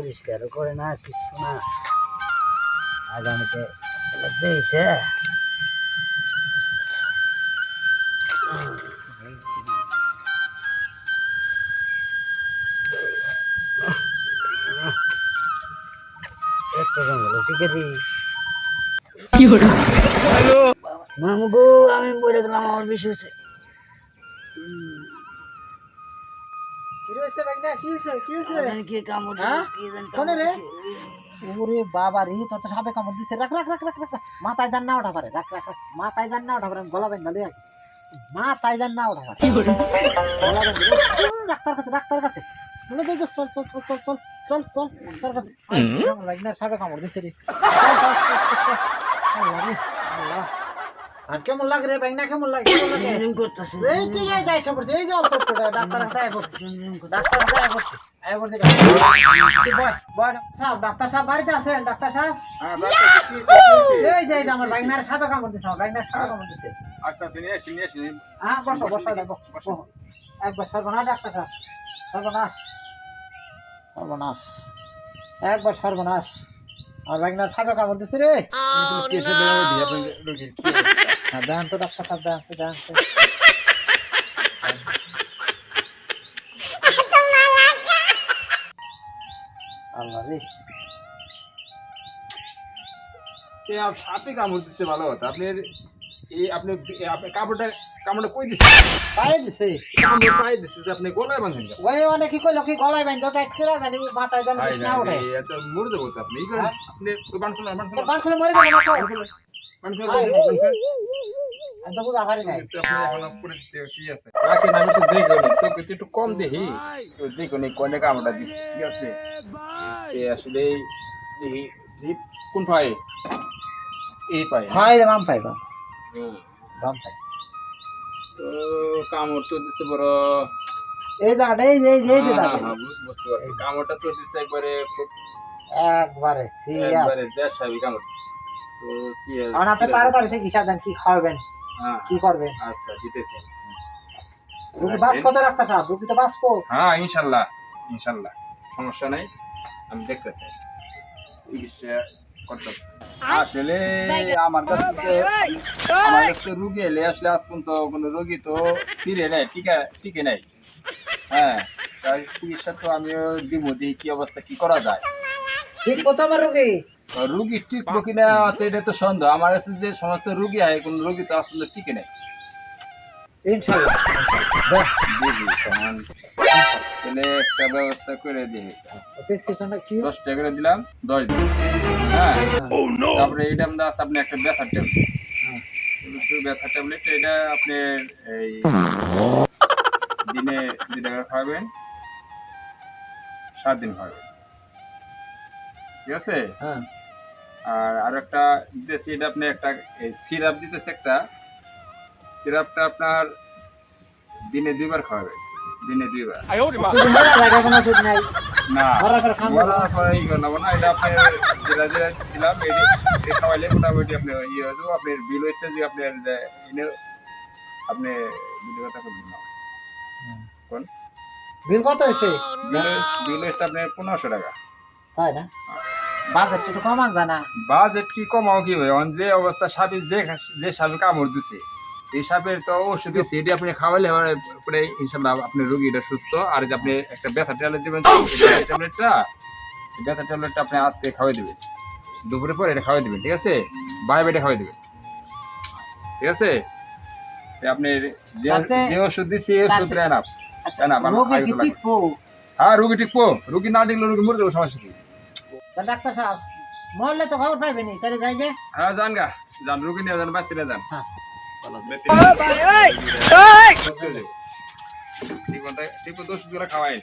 পরিষ্কারও করে না কিছু না। আগামীতে দিয়েছে। মামু গো আমি বলে গেলাম আমার বেশি ওরে বাবা রে তোর তো সাপে কামড় দিছে রাখ রাখ রাখ রাখ রাখ। মাথায় যান না ওঠা পারে রাখ রাখ রাখ। মাথায় যান না ওঠা পারে গলা বেঁধা লিয়া মাথায় যান না ওঠা পারে ডাক্তার কাছে ডাক্তার কাছে বলে দে চল চল চল চল চল চল চল ডাক্তার কাছে ভাইনার সাপে কামড় দিছে রে, আল্লাহ। আর কেমন লাগে রে কেমন লাগে? কেমন লাগে? করতেছে এই যে এই যে এসে এই যে অল্প ডাক্তার আয় পড়ছে ডাক্তার আয় আয় বয় সাহেব ডাক্তার সাহেব বাড়িতে আছেন? ডাক্তার সাহেব? হ্যাঁ এই যে আমার বাইনার সাপে কামড় দিছে আমার বাইনার সাপে কামড় দিছে। আচ্ছা আচ্ছা নিয়ে আসি নিয়ে আসি। হ্যাঁ বসো বসো দেখো বসো। একবার সর্বনাশ ডাক্তার সাহেব। সর্বনাশ। সর্বনাশ। একবার সর্বনাশ। আমার বাইনার সাপে কামড় দিছে রে। সাহেব দেন তো দেন তো আল্লাহ রে। কে আপ সাপে কামড় দিচ্ছে ভালো কথা? আপনি এই আপনি আপনি কাপড়টা কামড়টা কই দিচ্ছে পায়ে দিছে। কামড় পাই দিচ্ছে যে আপনি গলায় বাঁধেন? ওই অনেক কি কইলো কি গলায় বাইন্ধ টাইট করে জানি মাথায় জানি না ওঠে। এত মরে তো আপনি। এই করেন হ্যাঁ? আপনি ওই বান খুলেন, বান তো খুলেন, বান খুলে মরে যাবে একটু কম দেখি। ঠিক আছে? আসলে দেখি কোন পায়ে? এই পায়ে। হয় বাম। বাম। তো কামড় তো দিচ্ছে বড়। এই জায়গাটা এই যে এই যে এই যে হ্যাঁ, জায়গা হ্যাঁ, বুঝতে পারছি। কামড়টা তো দিচ্ছে একবারে খুব একবারে কামড় দিচ্ছে তো আপনি দেন কি খাওয়াবেন হ্যাঁ। কি করবেন? আচ্ছা দিতেছি। রুগী বাস কত রাখতে রুগী তো বাঁচবো। হ্যাঁ ইনশাল্লাহ ইনশাল্লাহ। সমস্যা নাই আমি দেখতেছি। চিকিৎসা করতেছি। আসলে আমার কাছে তো- আমার কাছে রুগী এলে আসলে আজ পর্যন্ত কোনো রোগী তো ফিরে নেয় টিকা টিকে নেয় হ্যাঁ তাই চিকিৎসা তো আমিও দিব দেখি কি অবস্থা কি করা যায়। ঠিক আমার রুগী। তো রুগী টিকবো কিনা তো এটা তো সন্দেহ। আমার কাছে যে সমস্ত রুগী হয় কোন রুগী তো আসলে টিকে ইনশাল্লাহ। তাহলে একটা ব্যবস্থা করে দিই। কি? দশ টাকা করে দিলাম দশ দিন। হ্যাঁ। তারপরে এইটা আমরা আছে আপনি একটা ব্যথার ট্যাবলেট। ব্যথার ট্যাবলেট এটা আপনি এই দিনে দুই টাকা খাওয়াবেন সাত দিন খাওয়াবেন। ঠিক আছে? হ্যাঁ। আর আর একটা দিতেছি এটা আপনি একটা সিরাপ দিতেছে একটা। সিরাপটা আপনার দিনে দুইবার খাওয়াবে দিনে দুইবার। না না এটা যেটা যেটা দিলাম এটা খাওয়াইলে মোটামুটি আপনি ইয়ে হয়ে আপনার বিল হয়েছে যে আপনার আপনি বিলের কথা বলবেন না। কোন? বিল কত হয়েছে? বিল বিল হয়েছে আপনার পনেরোশো টাকা। তাই না? বাজেট একটু কমান জানা। বাজেট কি কমাও কি ভাই? যে অবস্থা সাপে যে যে সাপে কামড় দিছে এই সাপের তো ওষুধ দিচ্ছে এটি আপনি খাওয়াইলে এবারে পরে ইনশাল্লাহ আপনার রোগীটা সুস্থ। আর যে আপনি একটা ব্যথা ট্যাবলেট দেবেন ট্যাবলেটটা ব্যথা ট্যাবলেটটা আপনি আজকে খাওয়াই দেবেন। দুপুরে পরে এটা খাওয়াই দেবেন ঠিক আছে? বাই বেটে খাওয়াই দেবেন। ঠিক আছে? আপনি যে ওষুধ দিচ্ছি এই ওষুধ তাতে- আপ। টিকবো হ্যাঁ রুগী টিকবো রুগী না টিকলে রুগী মরে যাব সমস্যা কি? তা ডাক্তার সাহেব মরলে তো খবর পাইবেনি তাহলে যাই যে। হ্যাঁ যান গা। যান রুগী নিয়ে যান নিয়ে যান। হ্যাঁ। ঠিক মতো ঠিক দোষ খাওয়াই।